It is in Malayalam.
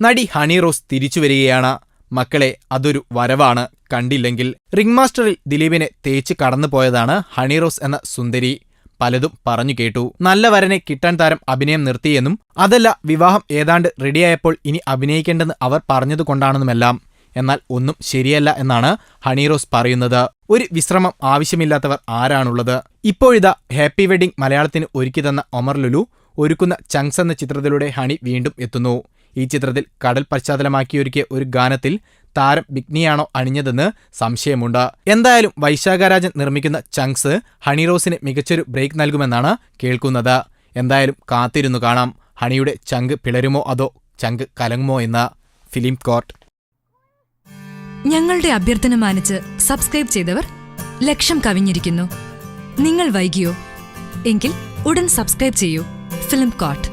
നടി ഹണി റോസ് തിരിച്ചു വരികയാണ്. മക്കളെ അതൊരു വരവാണ്. കണ്ടില്ലെങ്കിൽ റിംഗ് മാസ്റ്ററിൽ ദിലീപിനെ തേച്ച് കടന്നു പോയതാണ് ഹണി റോസ് എന്ന സുന്ദരി. പലതും പറഞ്ഞു കേട്ടു. നല്ല വരനെ കിട്ടാൻ താരം അഭിനയം നിർത്തിയെന്നും അതല്ല വിവാഹം ഏതാണ്ട് റെഡിയായപ്പോൾ ഇനി അഭിനയിക്കേണ്ടെന്ന് അവർ പറഞ്ഞതുകൊണ്ടാണെന്നുമെല്ലാം. എന്നാൽ ഒന്നും ശരിയല്ല എന്നാണ് ഹണി റോസ് പറയുന്നത്. ഒരു വിശ്രമം ആവശ്യമില്ലാത്തവർ ആരാണുള്ളത്? ഇപ്പോഴിതാ ഹാപ്പി വെഡിംഗ് മലയാളത്തിന് ഒരുക്കി തന്ന ഒമർ ലുലു ഒരുക്കുന്ന ചങ്സ് എന്ന ചിത്രത്തിലൂടെ ഹണി വീണ്ടും എത്തുന്നു. ഈ ചിത്രത്തിൽ കടൽ പശ്ചാത്തലമാക്കിയൊരുക്കിയ ഒരു ഗാനത്തിൽ താരം ബിഗ്നിയാണോ അണിഞ്ഞതെന്ന് സംശയമുണ്ട്. എന്തായാലും വൈശാഖരാജൻ നിർമ്മിക്കുന്ന ചങ്സ് ഹണി റോസിന് മികച്ചൊരു ബ്രേക്ക് നൽകുമെന്നാണ് കേൾക്കുന്നത്. എന്തായാലും കാത്തിരുന്നു കാണാം. ഹണിയുടെ ചങ്ക് പിളരുമോ അതോ ചങ്ക് കലങ്ങുമോ എന്ന ഫിലിം കോർട്ട്. ഞങ്ങളുടെ അഭ്യർത്ഥന മാനിച്ച് സബ്സ്ക്രൈബ് ചെയ്തവർ ലക്ഷം കവിഞ്ഞിരിക്കുന്നു. നിങ്ങൾ വൈകിയോ? എങ്കിൽ ഉടൻ സബ്സ്ക്രൈബ് ചെയ്യൂ. Film coat